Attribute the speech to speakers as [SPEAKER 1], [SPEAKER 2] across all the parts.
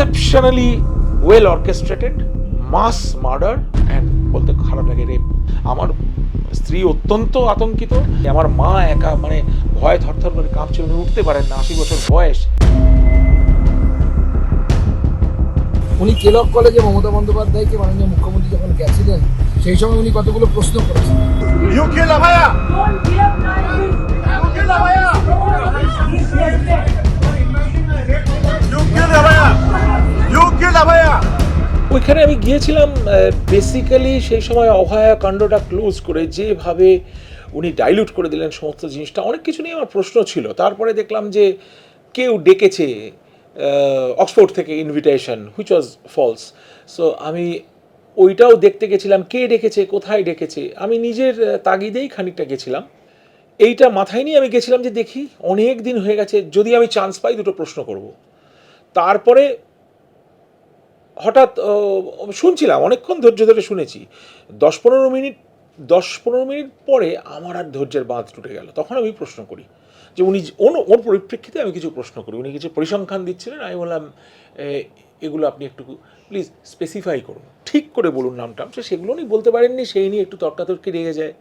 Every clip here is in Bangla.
[SPEAKER 1] Exceptionally well orchestrated mass murder and বলতে খারাপ লাগে রেপ আমার স্ত্রী অত্যন্ত আতঙ্কিত। আমার মা একা মানে ভয় থরথর করে কাঁপছে উনি উঠতে পারেন না আশি বছর বয়স।
[SPEAKER 2] উনি কেলক কলেজে মমতা বন্দ্যোপাধ্যায়কে মাননীয় মুখ্যমন্ত্রী যখন গেছিলেন সেই সময় উনি কতগুলো প্রশ্ন করেছেন
[SPEAKER 1] ওইখানে আমি গিয়েছিলাম বেসিক্যালি সেই সময় অভয়া কাণ্ডটা ক্লোজ করে যেভাবে উনি ডাইলুট করে দিলেন সমস্ত জিনিসটা, অনেক কিছু নিয়ে আমার প্রশ্ন ছিল। তারপরে দেখলাম যে কেউ ডেকেছে অক্সফোর্ড থেকে invitation which was false so আমি ওইটাও দেখতে গেছিলাম, কে ডেকেছে, কোথায় ডেকেছে। আমি নিজের তাগিদেই খানিকটা গেছিলাম। এইটা মাথায় নিয়ে আমি গেছিলাম যে দেখি, অনেক দিন হয়ে গেছে, যদি আমি চান্স পাই দুটো প্রশ্ন করব। তারপরে হঠাৎ শুনছিলাম, অনেকক্ষণ ধৈর্য ধরে শুনেছি। দশ পনেরো মিনিট, দশ পনেরো মিনিট পরে আমার আর ধৈর্যের বাঁধ টুটে গেল। তখন আমি প্রশ্ন করি যে উনি ওর পরিপ্রেক্ষিতে আমি কিছু প্রশ্ন করি। উনি কিছু পরিসংখ্যান দিচ্ছিলেন, আমি বললাম এগুলো আপনি একটু, প্লিজ স্পেসিফাই করুন। ঠিক করে বলুন নামটা। সে, সেগুলো উনি বলতে পারেননি, সেই নিয়ে একটু তর্কাতর্কি রেগে যায়।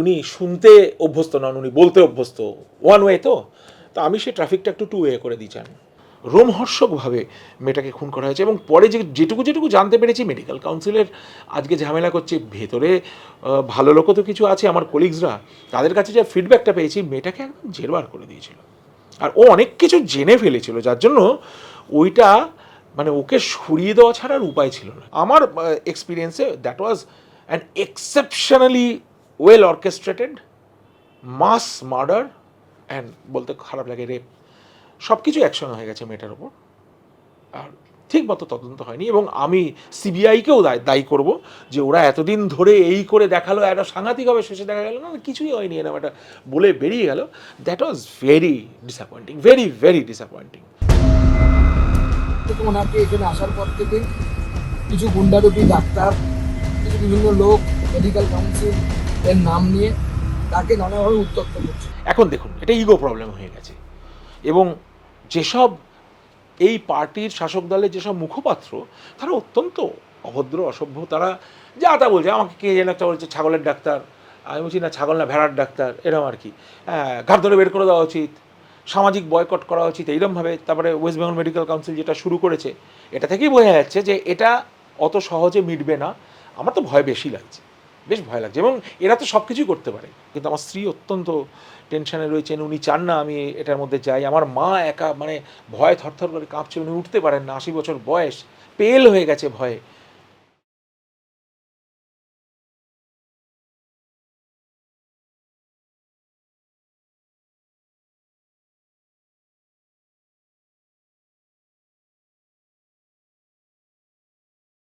[SPEAKER 1] উনি শুনতে অভ্যস্ত নন, উনি বলতে অভ্যস্ত। ওয়ান ওয়ে তো? তা আমি সেই ট্রাফিকটা একটু টু ওয়ে করে চান। রোমহর্ষকভাবে মেয়েটাকে খুন করা হয়েছে এবং পরে যে যেটুকু যেটুকু জানতে পেরেছি মেডিকেল কাউন্সিলের আজকে ঝামেলা করছে। ভেতরে ভালো লোকও তো কিছু আছে। আমার কলিগসরা তাদের কাছে যে ফিডব্যাকটা পেয়েছি, মেয়েটাকে একদম জেরবার করে দিয়েছিল। আর ও অনেক কিছু জেনে ফেলেছিল, যার জন্য ওইটা মানে ওকে সরিয়ে দেওয়া ছাড়া আর উপায় ছিল না। আমার এক্সপিরিয়েন্সে that was an exceptionally well orchestrated mass murder and বলতে খারাপ লাগে রেপ সব কিছু একসঙ্গে হয়ে গেছে মেয়েটার ওপর আর ঠিক মতো তদন্ত হয়নি এবং আমি সিবিআইকেও দায় দায়ী করব যে ওরা এতদিন ধরে এই করে দেখাল একটা সাংঘাতিকভাবে শেষে দেখা গেল না কিছুই হয়নি এরকম একটা বলে বেরিয়ে গেল। That was very disappointing very very disappointing
[SPEAKER 2] ওনাকে এখানে আসার পর থেকে কিছু গুন্ডারুপি ডাক্তার কিছু বিভিন্ন লোক মেডিকেল কাউন্সিল এর নাম নিয়ে তাকে নানাভাবে উত্তপ্ত করছে।
[SPEAKER 1] এখন দেখুন এটা ইগো প্রবলেম হয়ে গেছে। এবং যেসব এই পার্টির শাসক দলের যেসব মুখপাত্র তারা অত্যন্ত অভদ্র অসভ্য তারা যা তা বলছে। আমাকে কে যেন একটা বলছে ছাগলের ডাক্তার। আমি বলছি না ছাগল না ভেড়ার ডাক্তার। এরকম আর কি। হ্যাঁ, ঘাট ধরে বের করে দেওয়া উচিত। সামাজিক বয়কট করা উচিত এইরকমভাবে তারপরে ওয়েস্ট বেঙ্গল মেডিকেল কাউন্সিল যেটা শুরু করেছে এটা থেকেই বোঝা যাচ্ছে যে এটা অত সহজে মিটবে না। আমার তো ভয় বেশি লাগছে। বেশ ভয় লাগছে এবং এরা তো সব কিছুই করতে পারে। কিন্তু আমার স্ত্রী অত্যন্ত টেনশানে রয়েছেন, উনি চান না আমি এটার মধ্যে যাই। আমার মা একা মানে ভয়ে থরথর করে কাঁপছে, উনি উঠতে পারেন না, আশি বছর বয়স, পেল হয়ে গেছে ভয়ে।